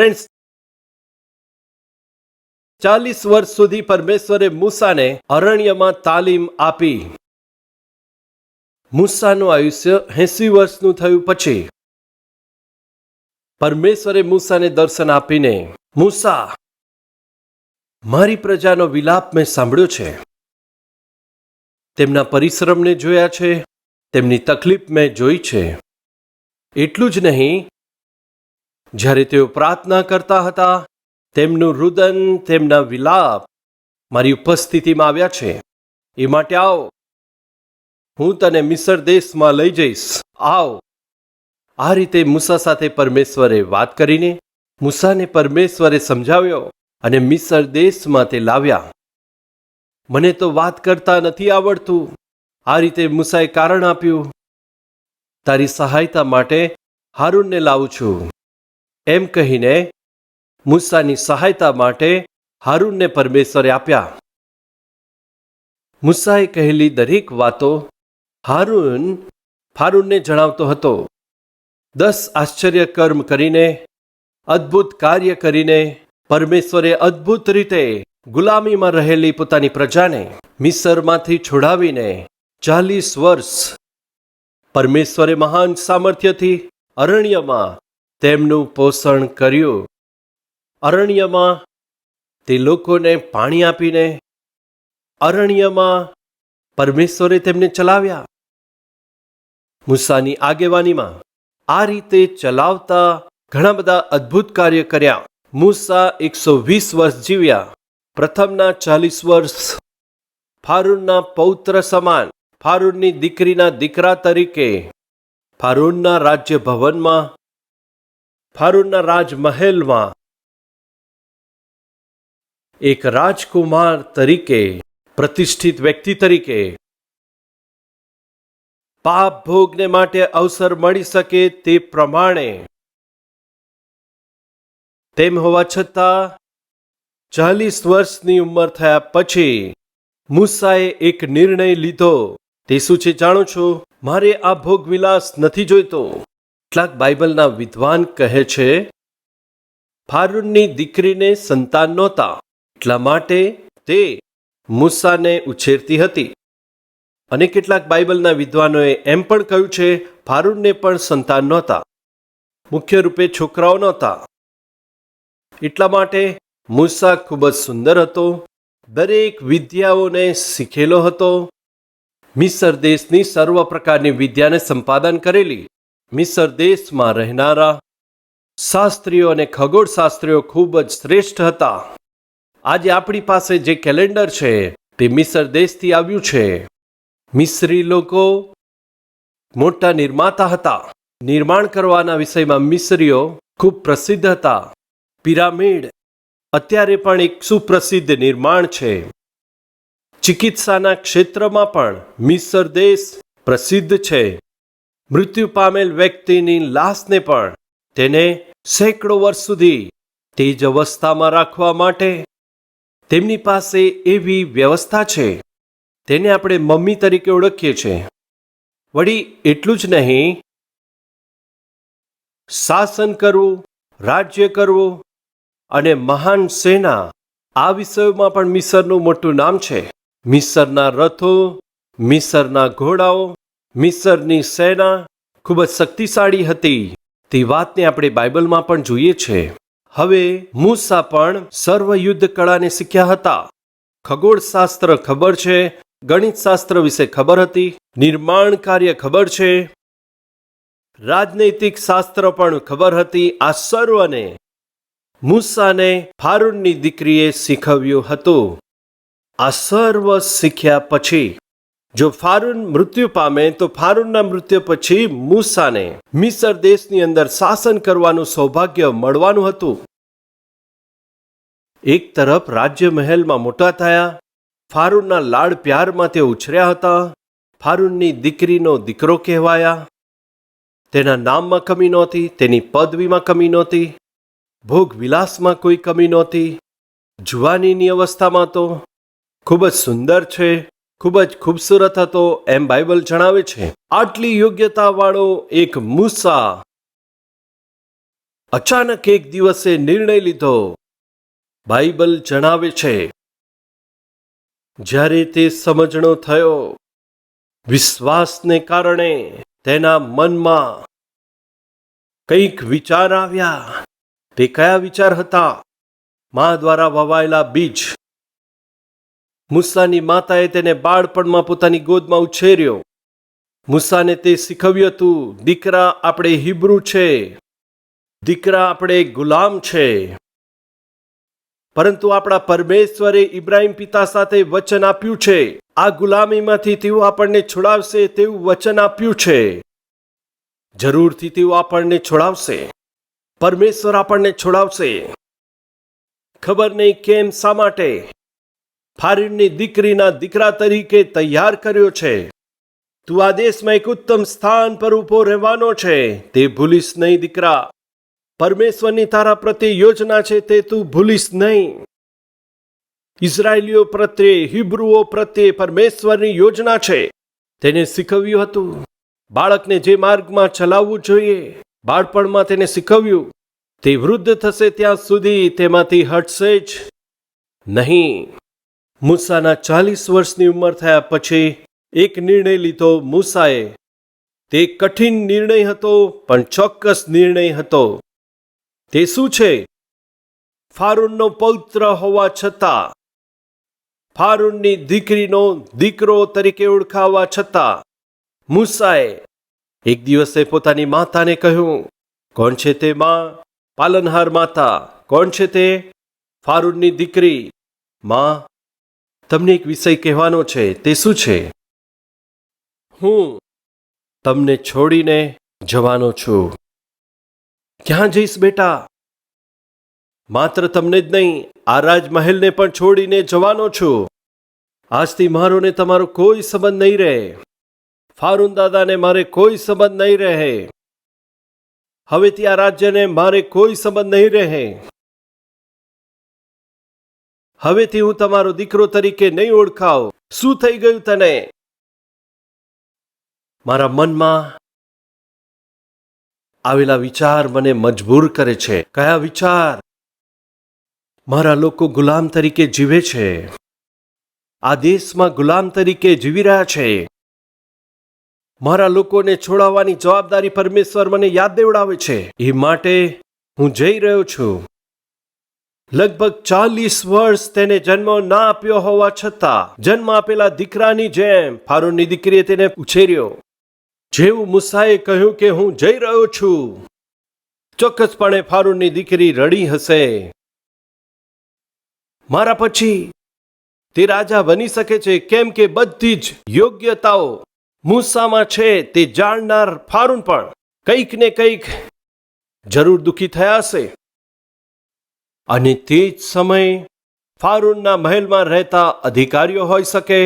Friends ચાલીસ વર્ષ સુધી પરમેશ્વરે મૂસાને અરણ્યમાં તાલીમ આપી. મૂસાનું આયુષ્ય એસી વર્ષનું થયું પછી. પરમેશ્વરે મૂસાને દર્શન આપીને, મૂસા, મારી પ્રજાનો વિલાપ મેં સાંભળ્યો છે. તેમના પરિશ્રમને જોયા છે. તેમની તકલીફ મેં જોઈ છે. એટલું જ નહીં જ્યારે તેઓ પ્રાર્થના કરતા હતા, તેમનું રુદન, તેમના વિલાપ મારી ઉપસ્થિતિમાં આવ્યા છે. એ માટે આવો. હું તને મિસર દેશમાં લઈ જઈશ. આવ. આ રીતે મૂસા સાથે પરમેશ્વરે વાત કરીને મૂસાને પરમેશ્વરે સમજાવ્યો અને મિસર દેશમાં તે લાવ્યા. મને તો વાત કરતા નથી આવડતું. આ રીતે મૂસાએ કારણ આપ્યું. તારી સહાયતા માટે હારૂનને લાવું છું. એમ કહીને મૂસાની સહાયતા માટે હારૂનને પરમેશ્વરે આપ્યા. મૂસાએ કહેલી દરેક વાતો હારૂન ફારૂનને જણાવતો હતો. દસ આશ્ચર્ય કર્મ કરીને, અદ્ભુત કાર્ય કરીને પરમેશ્વરે અદ્ભુત રીતે ગુલામીમાં રહેલી પોતાની પ્રજાને મિસરમાંથી છોડાવીને ચાલીસ વર્ષ પરમેશ્વરે મહાન સામર્થ્યથી અરણ્યમાં તેમનું પોષણ કર્યું. અરણ્યમાં તે લોકોને પાણી આપીને અરણ્યમાં પરમેશ્વરે તેમને ચલાવ્યા. મૂસાની આગેવાનીમાં આ રીતે ચલાવતા ઘણા બધા અદ્ભુત કાર્ય કર્યા. મૂસા એકસો વીસ વર્ષ જીવ્યા. પ્રથમના ચાલીસ વર્ષ ફારૂનના પૌત્ર સમાન. ફારૂનની દીકરીના દીકરા તરીકે ફારૂનના રાજ્ય ભવનમાં ફારૂનના રાજમહેલમાં. એક રાજકુમાર તરીકે, પ્રતિષ્ઠિત વ્યક્તિ તરીકે. પાપ ભોગને માટે અવસર મળી શકે તે પ્રમાણે. તેમ હોવા છતાં, ચાલીસ વર્ષની ઉંમર થયા પછી, મૂસાએ એક નિર્ણય લીધો. તે શું છે જાણો છો? મારે આ ભોગ વિલાસ નથી જોઈતો. કેટલાક બાઇબલના વિદ્વાન કહે છે, ફારૂનની દીકરીને સંતાન નહોતા, એટલા માટે તે મૂસાને ઉછેરતી હતી. અને કેટલાક બાઇબલના વિદ્વાનોએ એમ પણ કહ્યું છે, ફારૂનને પણ સંતાન નહોતા, મુખ્ય રૂપે છોકરાઓ નહોતા. એટલા માટે મૂસા ખૂબ જ સુંદર હતો, દરેક વિદ્યાઓને શીખેલો હતો. મિસર દેશની સર્વ પ્રકારની વિદ્યાને સંપાદન કરેલી મિસર દેશમાં રહેનારા શાસ્ત્રીઓ અને ખગોળશાસ્ત્રીઓ ખૂબ જ શ્રેષ્ઠ હતા. આજે આપણી પાસે જે કેલેન્ડર છે, તે મિસર દેશથી આવ્યું છે. મિસ્રી લોકો મોટા નિર્માતા હતા. નિર્માણ કરવાના વિષયમાં મિસ્રીઓ ખૂબ પ્રસિદ્ધ હતા. પિરામિડ અત્યારે પણ એક સુપ્રસિદ્ધ નિર્માણ છે. ચિકિત્સાના ક્ષેત્રમાં પણ મિસર દેશ પ્રસિદ્ધ છે. મૃત્યુ પામેલ વ્યક્તિની લાશને પણ તેને સેંકડો વર્ષ સુધી તે જ અવસ્થામાં રાખવા માટે તેમની પાસે એવી વ્યવસ્થા છે. તેને આપણે મમ્મી તરીકે ઓળખીએ છીએ. વળી એટલું જ નહીં, શાસન કરવું, રાજ્ય કરવું અને મહાન સેના આ વિષયોમાં પણ મિસરનું મોટું નામ છે. મિસરના રથો, મિસરના ઘોડાઓ મિસરની સેના ખૂબ જ શક્તિશાળી હતી. તે વાતને આપણે બાઇબલમાં પણ જોઈએ છે. હવે મૂસા પણ સર્વ યુદ્ધ કળાને શીખ્યા હતા. ખગોળશાસ્ત્ર ખબર છે, ગણિતશાસ્ત્ર વિશે ખબર હતી, નિર્માણ કાર્ય ખબર છે. રાજનૈતિક શાસ્ત્ર પણ ખબર હતી આ સર્વને. મૂસાને ફારૂનની દીકરીએ શીખવ્યું હતું. આ સર્વ શીખ્યા પછી જો ફારૂન મૃત્યુ પામે, તો ફારૂનના મૃત્યુ પછી મૂસાને મિસર દેશની અંદર શાસન કરવાનું સૌભાગ્ય મળવાનું હતું. એક તરફ રાજ્ય મહેલમાં મોટા થયા, ફારૂનના લાડ પ્યારમાં તે ઉછર્યા હતા, ફારૂનની દીકરીનો દીકરો કહેવાયા. તેના નામમાં કમી નહોતી, તેની પદવીમાં કમી નહોતી, ભોગ વિલાસમાં કોઈ કમી નહોતી. જુવાનીની અવસ્થામાં તો ખૂબ જ સુંદર છે. ખૂબ જ ખૂબસૂરત હતો એમ બાઇબલ જણાવે છે. આટલી યોગ્યતાવાળો એક મૂસા અચાનક એક દિવસે નિર્ણય લીધો. બાઇબલ જણાવે છે, જ્યારે તે સમજણો થયો, વિશ્વાસને કારણે તેના મનમાં કંઈક વિચાર આવ્યા. તે કયા વિચાર હતા? મા દ્વારા વવાયેલા બીજ. મુસાની માતાએ તેને બાળપણમાં પોતાની ગોદમાં ઉછેર્યો. મુસાને તે શીખવ્યું હતું, દીકરા આપણે હિબ્રુ છે. દીકરા આપણે ગુલામ છે. પરંતુ આપણા પરમેશ્વરે ઇબ્રાહિમ પિતા સાથે વચન આપ્યું છે. આ ગુલામીમાંથી તેઓ આપણને છોડાવશે તેવું વચન આપ્યું છે. જરૂરથી તેઓ આપણને છોડાવશે. પરમેશ્વર આપણને છોડાવશે. ખબર નહીં કેમ, શા માટે? ફારીડની દીકરીના દીકરા તરીકે તૈયાર કર્યો છે. તું આ દેશમાં એક ઉત્તમ સ્થાન પર ઊભો રહેવાનો છે, તે ભૂલીશ નહીં દીકરા. પરમેશ્વરની તારા પ્રત્યે યોજના છે તે તું ભૂલીશ નહીં. ઇઝરાયેલીઓ પ્રત્યે, હિબ્રુઓ પ્રત્યે પરમેશ્વરની યોજના છે. તેને શીખવ્યું હતું. બાળકને જે માર્ગમાં ચલાવવું જોઈએ, બાળપણમાં તેને શીખવ્યું. તે વૃદ્ધ થશે ત્યાં સુધી તેમાંથી હટશે જ નહીં. મૂસાના ચાલીસ વર્ષની ઉંમર થયા પછી એક નિર્ણય લીધો મૂસાએ. તે કઠિન નિર્ણય હતો, પણ ચોક્કસ નિર્ણય હતો. તે શું છે? ફારૂનનો પૌત્ર હોવા છતાં, ફારૂનની દીકરીનો દીકરો તરીકે ઓળખાવા છતાં, મૂસાએ એક દિવસે પોતાની માતાને કહ્યું, કોણ છે તે માં? પાલનહાર માતા, કોણ છે તે? ફારૂનની દીકરી, માં તમને એક વિષય કહેવાનો છે, તે શું છે? હું તમને છોડીને જવાનો છું. ક્યાં જઈશ બેટા? માત્ર તમને જ નહીં, આ રાજમહેલને પણ છોડીને જવાનો છું. આજથી મારો ને તમારો કોઈ સંબંધ નહીં રહે. ફારૂન દાદાને મારે કોઈ સંબંધ નહીં રહે. હવેથી આ રાજ્યને મારે કોઈ સંબંધ નહીં રહે. હવેથી હું તમારો દીકરો તરીકે નહીં ઓળખાવ શું થઈ ગયું તને? મારા મનમાં આવેલા વિચાર મને મજબૂર કરે છે. કયા વિચાર? મારા લોકો ગુલામ તરીકે જીવે છે. આ દેશમાં ગુલામ તરીકે જીવી રહ્યા છે. મારા લોકોને છોડાવવાની જવાબદારી પરમેશ્વર મને યાદ દેવડાવે છે. એ માટે હું જઈ રહ્યો છું. લગભગ ચાલીસ વર્ષ તેને જન્મ ના આપ્યો હોવા છતાં, જન્મ આપેલા દીકરાની જેમ ફારૂનની દીકરીએ તેને ઉછેર્યો. જેવું મુસાએ કહ્યું કે, હું જઈ રહ્યો છું. ચોક્કસપણે ફારૂનની દીકરી રડી હશે. મારા પછી તે રાજા બની શકે છે, કેમ કે બધી જ યોગ્યતાઓ મૂસામાં છે, તે જાણનાર ફારૂન પણ કંઈક ને કંઈક જરૂર દુઃખી થયા હશે. અને તે જ સમયે ફારૂનના મહેલમાં રહેતા અધિકારીઓ હોઈ શકે,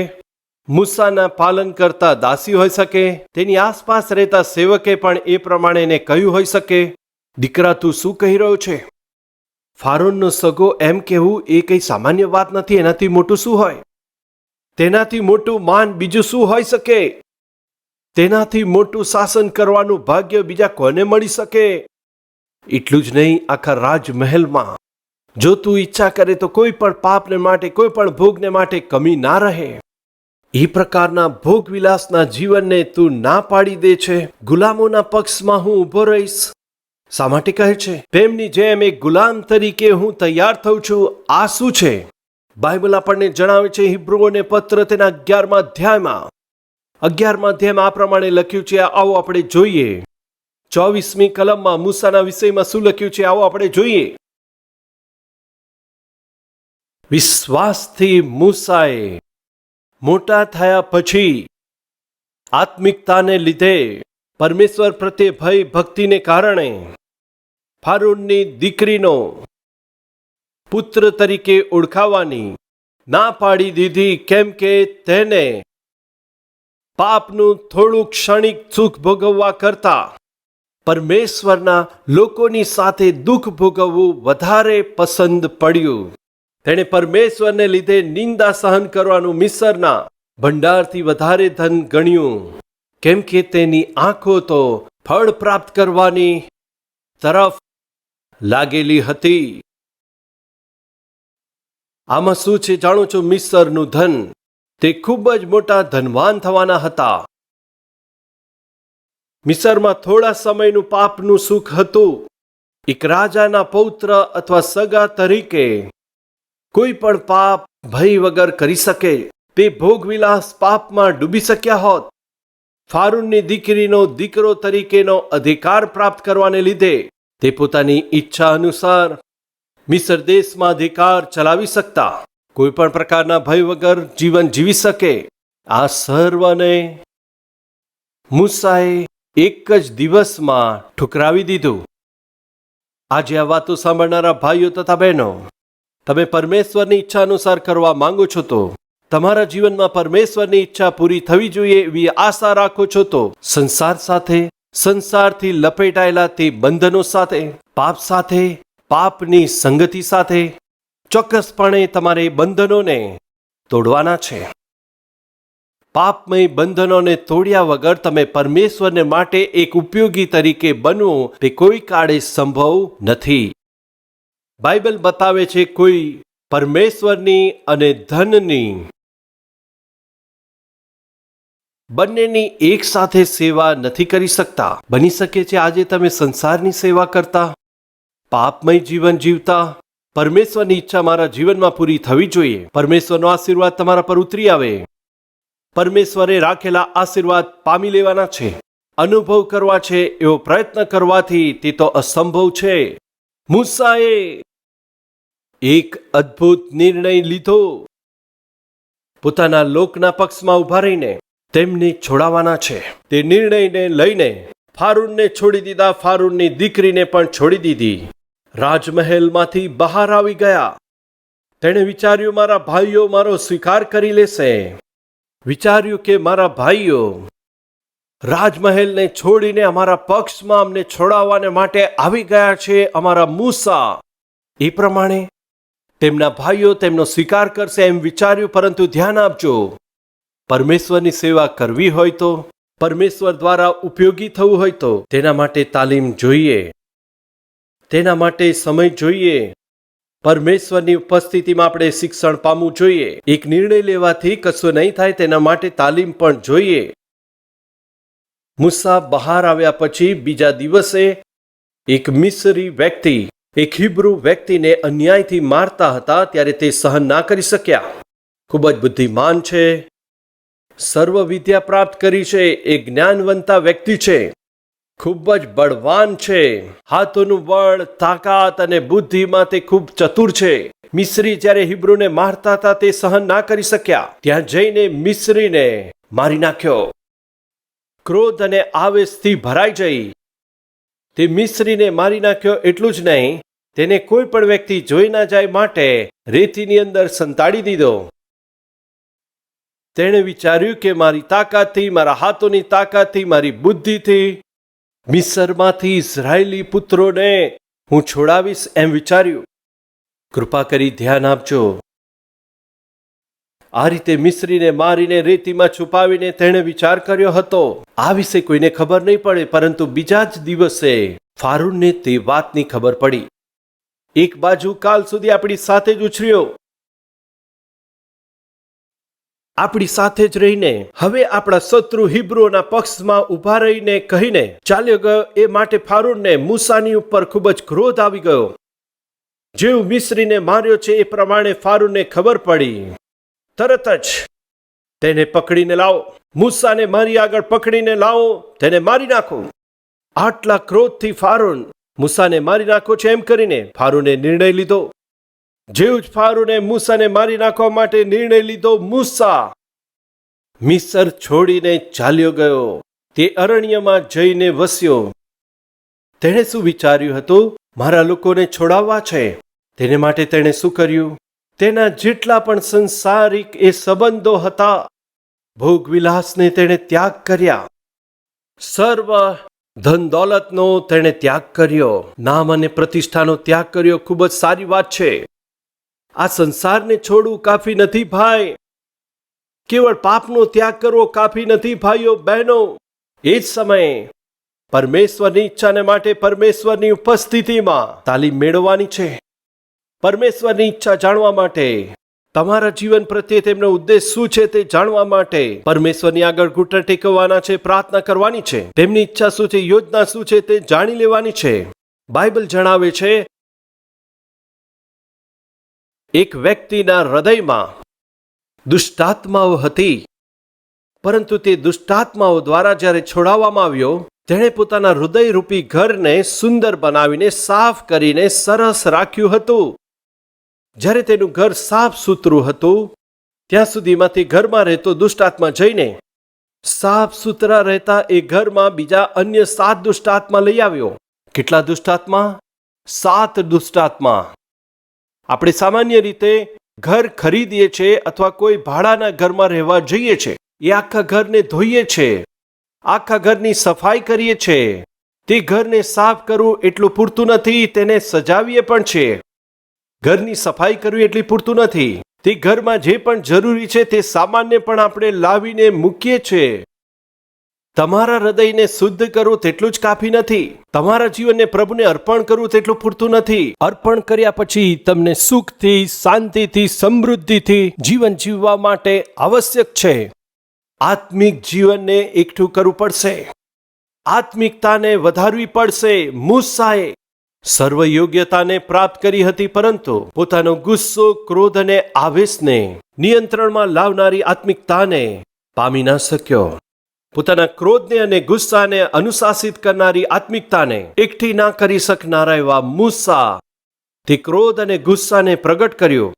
મૂસાના પાલન કરતા દાસી હોઈ શકે, તેની આસપાસ રહેતા સેવકે પણ એ પ્રમાણે એને કહ્યું હોઈ શકે, દીકરા, તું શું કહી રહ્યો છે? ફારૂનનો સગો એમ કહેવું એ કંઈ સામાન્ય વાત નથી, એનાથી મોટું શું હોય? તેનાથી મોટું માન બીજું શું હોઈ શકે? તેનાથી મોટું શાસન કરવાનું ભાગ્ય બીજા કોને મળી શકે? એટલું જ નહીં, આખા રાજમહેલમાં જો તું ઈચ્છા કરે તો કોઈ પણ પાપને માટે, કોઈ પણ ભોગને માટે કમી ના રહે. એ પ્રકારના ભોગવિલાસના જીવનને તું ના પાડી દે છે. ગુલામોના પક્ષમાં હું ઊભો રહીશ. શા માટે કહે છે? પ્રેમની જેમ એક ગુલામ તરીકે હું તૈયાર થઉં છું. આ શું છે? બાઇબલ આપણને જણાવે છે, હિબ્રુઓને પત્ર તેના અગિયારમા અધ્યાયમાં. અગિયારમા અધ્યાયમાં આ પ્રમાણે લખ્યું છે, આવો આપણે જોઈએ. ચોવીસમી કલમમાં મૂસાના વિષયમાં શું લખ્યું છે, આવો આપણે જોઈએ. વિશ્વાસથી મૂસાએ મોટા થયા પછી આત્મિકતાને લીધે પરમેશ્વર પ્રત્યે ભય ભક્તિને કારણે ફારૂનની દીકરીનો પુત્ર તરીકે ઓળખાવાની ના પાડી દીધી, કેમ કે તેને પાપનું થોડું ક્ષણિક સુખ ભોગવવા કરતા પરમેશ્વરના લોકોની સાથે દુઃખ ભોગવવું વધારે પસંદ પડ્યું. તેણે પરમેશ્વરને લીધે નિંદા સહન કરવાનું મિસરના ભંડારથી વધારે ધન ગણ્યું. કેમ કે તેની આંખો તો ફળ પ્રાપ્ત કરવાની તરફ લાગેલી હતી. આમાં શું છે જાણું છું? મિસરનું ધન. તે ખૂબ જ મોટા ધનવાન થવાના હતા. મિસરમાં થોડા સમયનું પાપનું સુખ હતું. એક રાજાના પૌત્ર અથવા સગા તરીકે કોઈ પણ પાપ ભય વગર કરી શકે. તે ભોગવિલાસ પાપમાં ડૂબી શક્યા હોત. ફારૂનની દીકરીનો દીકરો તરીકેનો અધિકાર પ્રાપ્ત કરવાને લીધે તે પોતાની ઈચ્છા અનુસાર મિસર દેશમાં અધિકાર ચલાવી શકતા. કોઈ પણ પ્રકારના ભય વગર જીવન જીવી શકે. આ સર્વને મૂસાએ એક જ દિવસમાં ઠુકરાવી દીધું. આજે આ વાતો સાંભળનારા ભાઈઓ તથા બહેનો તમે પરમેશ્વરની ઈચ્છા અનુસાર કરવા માંગો છો તો, તમારા જીવનમાં પરમેશ્વરની ઈચ્છા પૂરી થવી જોઈએ એવી આશા રાખો છો તો, સંસાર સાથે, સંસારથી લપેટાયેલા તે બંધનો સાથે, પાપ સાથે, પાપની સંગતિ સાથે, ચોક્કસપણે તમારે બંધનોને તોડવાના છે. પાપમય બંધનોને તોડ્યા વગર તમે પરમેશ્વરને માટે એક ઉપયોગી તરીકે બનવું તે કોઈ કાળે સંભવ નથી. બાઇબલ બતાવે છે કોઈ પરમેશ્વરની અને ધનની. બંનેની એક સાથે સેવા નથી કરી શકતા. બની શકે છે આજે તમે સંસારની સેવા કરતા, પાપમય જીવન જીવતા. પરમેશ્વરની ઈચ્છા મારા જીવનમાં પૂરી થવી જોઈએ. પરમેશ્વરનો આશીર્વાદ તમારા પર ઉતરી આવે. પરમેશ્વરે રાખેલા આશીર્વાદ પામી લેવાના છે. અનુભવ કરવા છે એવો પ્રયત્ન કરવાથી તે તો અસંભવ છે. મૂસાએ એક અદ્ભુત નિર્ણય લીધો. પોતાના લોકના પક્ષમાં ઊભા રહીને તેમને છોડાવવાના છે. તે નિર્ણયને લઈને ફારૂનને છોડી દીધા. ફારૂનની દીકરીને પણ છોડી દીધી. રાજમહેલમાંથી બહાર આવી ગયા. તેણે વિચાર્યું, મારા ભાઈઓ મારો સ્વીકાર કરી લેશે. વિચાર્યું કે, મારા ભાઈઓ રાજમહેલને છોડીને અમારા પક્ષમાં અમને છોડાવવાને માટે આવી ગયા છે અમારા મૂસા. એ પ્રમાણે તેમના ભાઈઓ તેમનો સ્વીકાર કરશે એમ વિચાર્યું, પરંતુ ધ્યાન આપજો, પરમેશ્વરની સેવા કરવી હોય તો, પરમેશ્વર દ્વારા ઉપયોગી થવું હોય તો, તેના માટે તાલીમ જોઈએ, તેના માટે સમય જોઈએ, પરમેશ્વરની ઉપસ્થિતિમાં આપણે શિક્ષણ પામવું જોઈએ. એક નિર્ણય લેવાથી કશું નહીં થાય, તેના માટે તાલીમ પણ જોઈએ. મુસા બહાર આવ્યા પછી બીજા દિવસે એક મિસરી વ્યક્તિ, એક હિબ્રુ વ્યક્તિને અન્યાયથી મારતા હતા ત્યારે તે સહન ના કરી શક્યા. ખૂબ જ બુદ્ધિમાન છે. સર્વ વિદ્યા પ્રાપ્ત કરી છે. એ જ્ઞાનવંતા વ્યક્તિ છે. ખૂબ જ બળવાન છે. હાથોનું બળ, તાકાત અને બુદ્ધિમાં તે ખૂબ ચતુર છે. મિશ્રી જ્યારે હિબ્રુને મારતા હતા તે સહન ના કરી શક્યા. ત્યાં જઈને મિશ્રીને મારી નાખ્યો. ક્રોધ અને આવેશથી ભરાઈ જઈ. તે મિસ્ત્રીને મારી નાખ્યો એટલું જ નહીં, તેને કોઈ પણ વ્યક્તિ જોઈ ના જાય માટે રેતીની અંદર સંતાડી દીધો. તેણે વિચાર્યું કે મારી તાકાતથી, મારા હાથોની તાકાતથી, મારી બુદ્ધિથી, મિસરમાંથી ઇઝરાયેલી પુત્રોને હું છોડાવીશ એમ વિચાર્યું. કૃપા કરી ધ્યાન આપજો. આ રીતે મિશ્રીને, મારીને, રેતીમાં છુપાવીને તેણે વિચાર કર્યો હતો. આ વિશે કોઈને ખબર નહીં પડે, પરંતુ બીજા જ દિવસે ફારૂનને તે વાતની ખબર પડી. એક બાજુ કાલ સુધી આપણી સાથે જ ઉછર્યો. આપણી સાથે જ રહીને, હવે આપણા શત્રુ હિબ્રુઓના પક્ષમાં ઊભા રહીને કહીને, ચાલ્યો ગયો, એ માટે ફારૂનને મૂસાની ઉપર ખૂબ જ ક્રોધ આવી ગયો. જેવું મિશ્રીને માર્યો છે, એ પ્રમાણે ફારૂનને ખબર પડી. તરત જ તેને પકડીને લાવો. મૂસાને મારી આગળ પકડીને લાવો. તેને મારી નાખો. આટલા ક્રોધથી ફારૂન મૂસાને મારી નાખો છે એમ કરીને ફારૂને નિર્ણય લીધો. જેવું જ ફારૂને મૂસાને મારી નાખવા માટે નિર્ણય લીધો, મૂસા મિસર છોડીને ચાલ્યો ગયો. તે અરણ્યમાં જઈને વસ્યો. તેણે શું વિચાર્યું હતું? મારા લોકોને છોડાવવા છે. તેને માટે તેણે શું કર્યું? તેના જેટલા પણ સંસારિક એ સંબંધો હતા, ભોગવિલાસને તેણે ત્યાગ કર્યા. સર્વ ધન દોલતનો તેણે ત્યાગ કર્યો. નામ અને પ્રતિષ્ઠાનો ત્યાગ કર્યો. ખૂબ જ સારી વાત છે. આ સંસારને છોડવું કાફી નથી, ભાઈ. કેવળ પાપનો ત્યાગ કરવો કાફી નથી, ભાઈઓ, બહેનો. એ જ સમયે પરમેશ્વરની ઈચ્છાને માટે પરમેશ્વરની ઉપસ્થિતિમાં તાલીમ મેળવવાની છે. પરમેશ્વરની ઈચ્છા જાણવા માટે. તમારા જીવન પ્રત્યે તેમનો ઉદ્દેશ શું છે તે જાણવા માટે. પરમેશ્વરની આગળ ઘૂંટણ ટેકવવાના છે, પ્રાર્થના કરવાની છે. તેમની ઈચ્છા શું છે, યોજના શું છે તે જાણી લેવાની છે. બાઇબલ જણાવે છે, એક વ્યક્તિના હૃદયમાં દુષ્ટાત્માઓ હતી. પરંતુ તે દુષ્ટાત્માઓ દ્વારા જ્યારે છોડાવવામાં આવ્યો, તેણે પોતાના હૃદયરૂપી ઘરને સુંદર બનાવીને સાફ કરીને સરસ રાખ્યું હતું. જ્યારે તેનું ઘર સાફ સુથરું હતું, ત્યાં સુધીમાં તે ઘરમાં રહેતો દુષ્ટાત્મા જઈને સાફ સુથરા રહેતા એ ઘરમાં બીજા અન્ય સાત દુષ્ટાત્મા લઈ આવ્યો. કેટલા દુષ્ટાત્મા? સાત દુષ્ટાત્મા. આપણે સામાન્ય રીતે ઘર ખરીદીએ છીએ અથવા કોઈ ભાડાના ઘરમાં રહેવા જઈએ છીએ એ આખા ઘરને ધોઈએ છે. આખા ઘરની સફાઈ કરીએ છે. તે ઘરને સાફ કરવું એટલું પૂરતું નથી, તેને સજાવીએ પણ છે. ઘરની સફાઈ કરવી એટલી પૂરતું નથી. તે ઘરમાં જે પણ જરૂરી છે તે સામાનને પણ આપણે લાવીને મૂકીએ છીએ. તમારા હૃદયને શુદ્ધ કરવું તેટલું જ કાફી નથી. તમારા જીવનને પ્રભુને અર્પણ કરવું તેટલું પૂરતું નથી. અર્પણ કર્યા પછી તમને સુખથી, શાંતિથી, સમૃદ્ધિથી જીવન જીવવા માટે આવશ્યક છે. આત્મિક જીવનને એકઠું કરવું પડશે. આત્મિકતાને વધારવી પડશે. મૂસાએ સર્વ યોગ્યતાને પ્રાપ્ત કરી હતી, પરંતુ પોતાનો ગુસ્સો, ક્રોધ અને આવેશને નિયંત્રણમાં લાવનારી આત્મિકતાને પામી ન શક્યો. પોતાના ક્રોધને અને ગુસ્સાને અનુશાસિત કરનારી આત્મિકતાને એકઠી ના કરી શકનારા એવા મૂસા તે ક્રોધ અને ગુસ્સાને પ્રગટ કર્યો.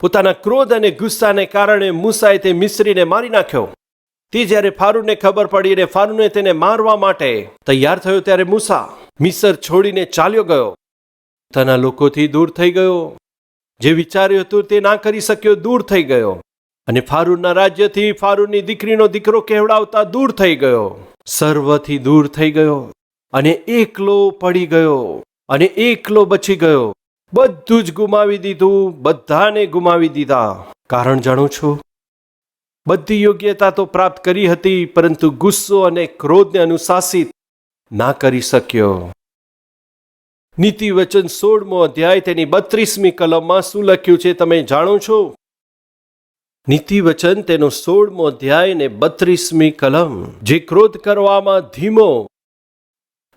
પોતાના ક્રોધ અને ગુસ્સાને કારણે મૂસાએ તે મિશ્રીને મારી નાખ્યો. તે જ્યારે ફારૂને ખબર પડી અને ફારૂને તેને મારવા માટે તૈયાર થયો ત્યારે મૂસા મિસર છોડીને ચાલ્યો ગયો. તના લોકોથી દૂર થઈ ગયો. જે વિચાર્યું હતું તે ના કરી શક્યો દૂર થઈ ગયો. અને ફારૂનના રાજ્યથી ફારૂનની દીકરીનો દીકરો કહેવડાવતા દૂર થઈ ગયો. સર્વથી દૂર થઈ ગયો. અને એકલો પડી ગયો. અને એકલો બચી ગયો. બધું જ ગુમાવી દીધું. બધાને ગુમાવી દીધા. કારણ જાણું છું? બધી યોગ્યતા તો પ્રાપ્ત કરી હતી, પરંતુ ગુસ્સો અને ક્રોધને અનુશાસિત ના કરી શક્યો. નીતિ વચન સોળમો અધ્યાય તેની બત્રીસમી કલમમાં શું લખ્યું છે તમે જાણો છો? નીતિ વચન તેનો સોળમો અધ્યાય ને બત્રીસમી કલમ. જે ક્રોધ કરવામાં ધીમો,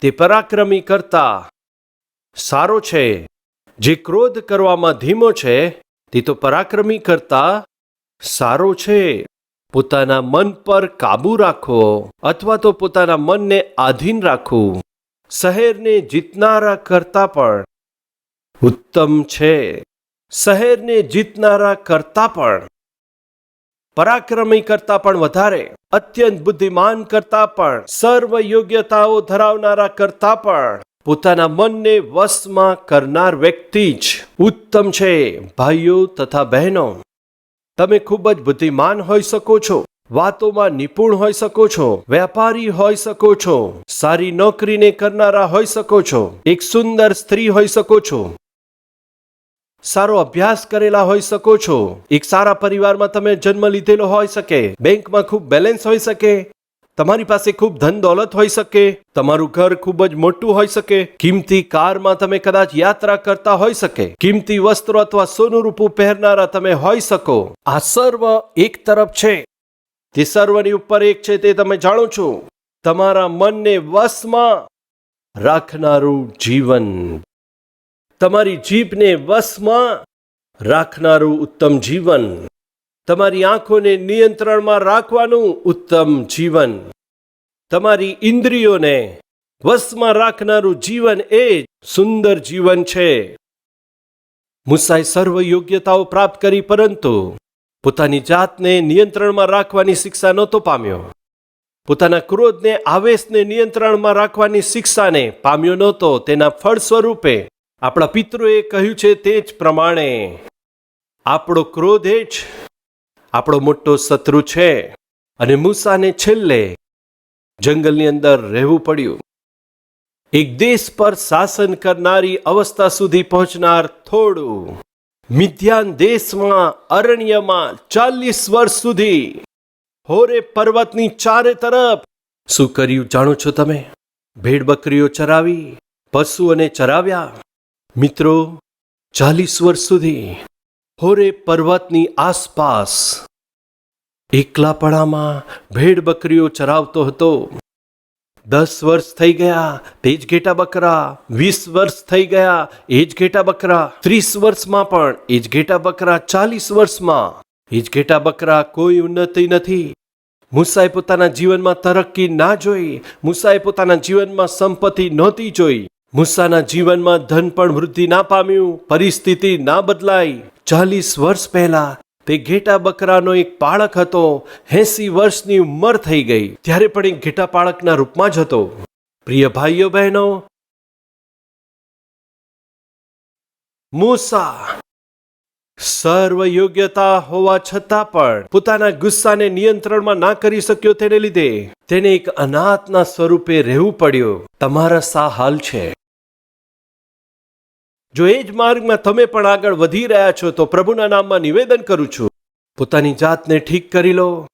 તે પરાક્રમી કરતા સારો છે. જે ક્રોધ કરવામાં ધીમો છે, તે તો પરાક્રમી કરતા સારો છે. પોતાના મન પર કાબુ રાખવો અથવા તો પોતાના મનને આધીન રાખવું શહેરને જીતનારા કરતા પણ ઉત્તમ છે. શહેરને જીતનારા કરતા પણ પરાક્રમી કરતા પણ વધારે, અત્યંત બુદ્ધિમાન કરતા પણ, સર્વ યોગ્યતાઓ ધરાવનારા કરતા પણ, પોતાના મનને વશમાં કરનાર વ્યક્તિ જ ઉત્તમ છે. ભાઈઓ તથા બહેનો તમે ખૂબ જ બુદ્ધિમાન હોઈ શકો છો. વાતોમાં નિપુણ હોઈ શકો છો. વેપારી હોઈ શકો છો. સારી નોકરીને કરનારા હોઈ શકો છો. એક સુંદર સ્ત્રી હોઈ શકો છો. સારો અભ્યાસ કરેલા હોઈ શકો છો. એક સારા પરિવારમાં તમે જન્મ લીધેલો હોઈ શકે. બેંકમાં ખૂબ બેલેન્સ હોઈ શકે. તમારી પાસે ખૂબ ધન દોલત હોઈ શકે, તમારું ઘર ખૂબ જ મોટું હોઈ શકે, કિંમતી કારમાં તમે કદાચ યાત્રા કરતા હોઈ શકે, કિંમતી વસ્ત્રો અથવા સોનું રૂપું પહેરનારા તમે હોઈ શકો. આ સર્વ એક તરફ છે. તે સર્વની ઉપર એક છે તે તમે જાણો છો. તમારા મનને વશમાં રાખનારું જીવન. તમારી જીભને વશમાં રાખનારું ઉત્તમ જીવન. તમારી આંખોને નિયંત્રણમાં રાખવાનું ઉત્તમ જીવન. તમારી ઇન્દ્રિયોને વશમાં રાખનારું જીવન એ જ સુંદર જીવન છે. મુસાઈ સર્વ યોગ્યતાઓ પ્રાપ્ત કરી, પરંતુ પોતાની જાતને નિયંત્રણમાં રાખવાની શિક્ષા નહોતો પામ્યો. પોતાના ક્રોધને, આવેશને નિયંત્રણમાં રાખવાની શિક્ષાને પામ્યો નહોતો. તેના ફળ સ્વરૂપે આપણા પિતૃએ કહ્યું છે તે જ પ્રમાણે. આપણો ક્રોધ એ જ આપણો મોટો શત્રુ છે. અને મૂસાને છેલ્લે જંગલની અંદર રહેવું પડ્યું. એક દેશ પર શાસન કરનારી અવસ્થા સુધી પહોંચનાર થોડું મિથ્યાન દેશમાં અરણ્યમાં ચાલીસ વર્ષ સુધી હોરે પર્વતની ચારે તરફ શું કર્યું જાણો છો તમે? ભેડ બકરીઓ ચરાવી, પશુઓને ચરાવ્યા. મિત્રો, ચાલીસ વર્ષ સુધી હોરે પર્વતની આસપાસ. એકલાપણામાં ભેડ બકરીઓ ચરાવતો હતો. દસ વર્ષ થઈ ગયા, તે જ ઘેટા બકરા. વીસ વર્ષ થઈ ગયા, એ જ ઘેટા બકરા. ત્રીસ વર્ષમાં પણ, એ જ ઘેટા બકરા ચાલીસ વર્ષમાં. એ જ ઘેટા બકરા કોઈ ઉન્નતિ નથી. મુસાએ પોતાના જીવનમાં તરક્કી ના જોઈ. મુસાએ પોતાના જીવનમાં સંપત્તિ નહોતી જોઈ. મુસાના જીવનમાં ધન પણ વૃદ્ધિ ના પામ્યું, પરિસ્થિતિ ના બદલાઈ. ચાલીસ વર્ષ પહેલા તે ઘેટા બકરાનો એક પાળક હતો, એસી વર્ષની ઉંમર થઈ ગઈ. ત્યારે પણ એક ઘેટા પાળકના રૂપમાં જ હતો. પ્રિય ભાઈઓ બહેનો, મૂસા સર્વ યોગ્યતા હોવા છતાં પણ પોતાના ગુસ્સાને નિયંત્રણમાં ના કરી શક્યો તેને લીધે. તેને એક અનાથના સ્વરૂપે રહેવું પડ્યું. તમારા સા હાલ છે. જો એ જ માર્ગમાં તમે પણ આગળ વધી રહ્યા છો, તો પ્રભુના નામમાં નિવેદન કરું છું. પોતાની જાતને ઠીક કરી લો.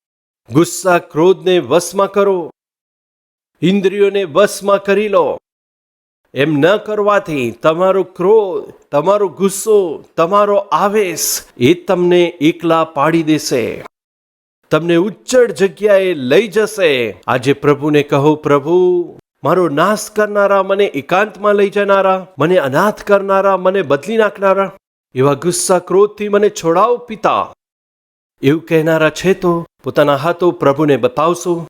ગુસ્સા ક્રોધને વશમાં કરો. ઇન્દ્રિયોને વશમાં કરી લો. એમ ન કરવાથી તમારો ક્રોધ, તમારો ગુસ્સો, તમારો આવેશ એ તમને એકલા પાડી દેશે. તમને ઉચ્ચડ જગ્યાએ લઈ જશે. આજે પ્રભુને કહો, પ્રભુ, મારો નાશ કરનારા મને એકાંતમાં લઈ જનારા, મને અનાથ કરનારા, મને બદલી નાખનારા, એવા ગુસ્સા ક્રોધથી મને છોડાવો પિતા. એવું કહેનારા છે તો પોતાના હાથો પ્રભુને બતાવશો.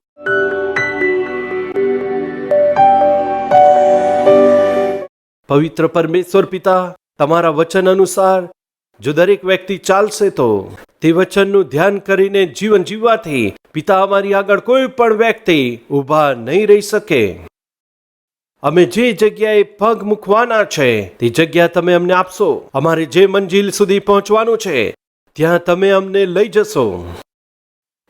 પવિત્ર પરમેશ્વર પિતા, તમારા વચન અનુસાર, જો દરેક વ્યક્તિ ચાલશે તો, તે વચનનું ધ્યાન કરીને જીવન જીવવાથી પિતા અમારી આગળ કોઈ પણ વ્યક્તિ ઊભા નહીં રહી શકે. અમે જે જગ્યાએ પગ મૂકવાના છે, તે જગ્યા તમે અમને આપશો. અમારે જે મંજિલ સુધી પહોંચવાનું છે, ત્યાં તમે અમને લઈ જશો.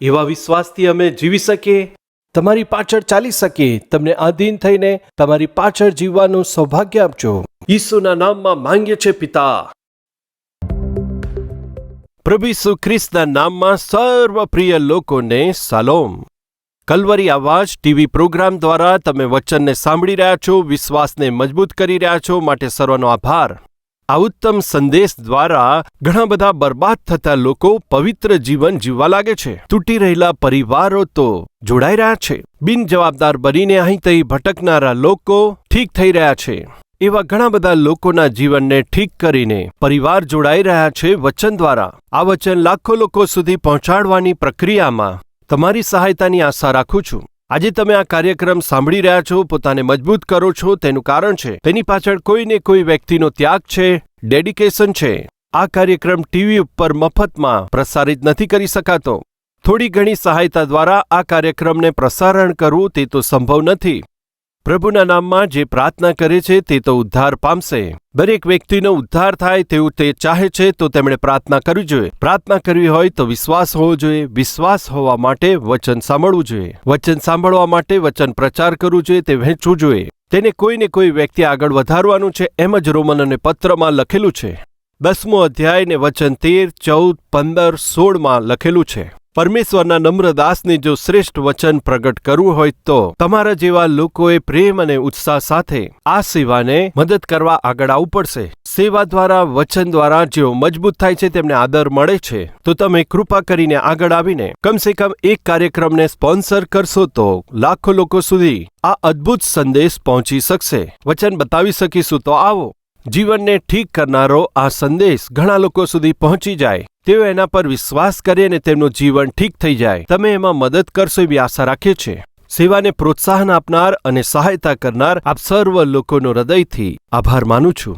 એવા વિશ્વાસથી અમે જીવી શકીએ તમારી પાછળ ચાલી શકે, તમને આધીન થઈને તમારી પાછળ જીવવાનું સૌભાગ્ય આપજો. ઈસુના નામમાં માંગીએ છે પિતા. પ્રભુ ઈસુ ખ્રિસ્તના નામમાં સર્વ પ્રિય લોકોને સલોમ. કલવરી આવાજ, ટીવી પ્રોગ્રામ દ્વારા તમે વચનને સાંભળી રહ્યા છો, વિશ્વાસને મજબૂત કરી રહ્યા છો, માટે સર્વનો આભાર. આ ઉત્તમ સંદેશ દ્વારા ઘણા બધા બરબાદ થતા લોકો પવિત્ર જીવન જીવવા લાગે છે. તૂટી રહેલા પરિવારો તો જોડાઈ રહ્યા છે. બિનજવાબદાર બનીને અહીં તહીં ભટકનારા લોકો ઠીક થઈ રહ્યા છે. એવા ઘણા બધા લોકોના જીવનને ઠીક કરીને પરિવાર જોડાઈ રહ્યા છે વચન દ્વારા. આ વચન લાખો લોકો સુધી પહોંચાડવાની પ્રક્રિયામાં તમારી સહાયતાની આશા રાખું છું. આજે તમે આ કાર્યક્રમ સાંભળી રહ્યા છો, પોતાને મજબૂત કરો છો, તેનું કારણ છે. તેની પાછળ કોઈને કોઈ વ્યક્તિનો ત્યાગ છે, ડેડિકેશન છે. આ કાર્યક્રમ ટીવી ઉપર મફતમાં પ્રસારિત નથી કરી શકાતો. થોડી ઘણી સહાયતા દ્વારા આ કાર્યક્રમને પ્રસારણ કરવું તે તો સંભવ નથી. પ્રભુના નામમાં જે પ્રાર્થના કરે છે તે તો ઉદ્ધાર પામશે. દરેક વ્યક્તિનો ઉદ્ધાર થાય તેવું તે ચાહે છે તો તેમણે પ્રાર્થના કરવી જોઈએ. પ્રાર્થના કરવી હોય તો વિશ્વાસ હોવો જોઈએ. વિશ્વાસ હોવા માટે વચન સાંભળવું જોઈએ. વચન સાંભળવા માટે વચન પ્રચાર કરવું જોઈએ તે વહેંચવું જોઈએ. તેને કોઈને કોઈ વ્યક્તિ આગળ વધારવાનું છે એમ જ રોમન અને પત્રમાં લખેલું છે. દસમો અધ્યાય ને વચન તેર, ચૌદ, પંદર, સોળમાં લખેલું છે. પરમેશ્વરના નમ્ર દાસને જો શ્રેષ્ઠ વચન પ્રગટ કરવું હોય તો તમારા જેવા લોકોએ પ્રેમ અને ઉત્સાહ સાથે આ સેવાને મદદ કરવા આગળ આવવું પડશે. સેવા દ્વારા, વચન દ્વારા જેઓ મજબૂત થાય છે, તેમને આદર મળે છે. તો તમે કૃપા કરીને આગળ આવીને કમસે કમ એક કાર્યક્રમને સ્પોન્સર કરશો તો લાખો લોકો સુધી આ અદ્ભુત સંદેશ પહોંચી શકશે. વચન બતાવી શકીશું તો આવો. જીવનને ઠીક કરનારો આ સંદેશ ઘણા લોકો સુધી પહોંચી જાય. તેઓ એના પર વિશ્વાસ કરે અને તેમનું જીવન ઠીક થઈ જાય. તમે એમાં મદદ કરશો એવી આશા રાખીએ છીએ. સેવાને પ્રોત્સાહન આપનાર અને સહાયતા કરનાર આપ સર્વ લોકોનો હૃદયથી આભાર માનું છું.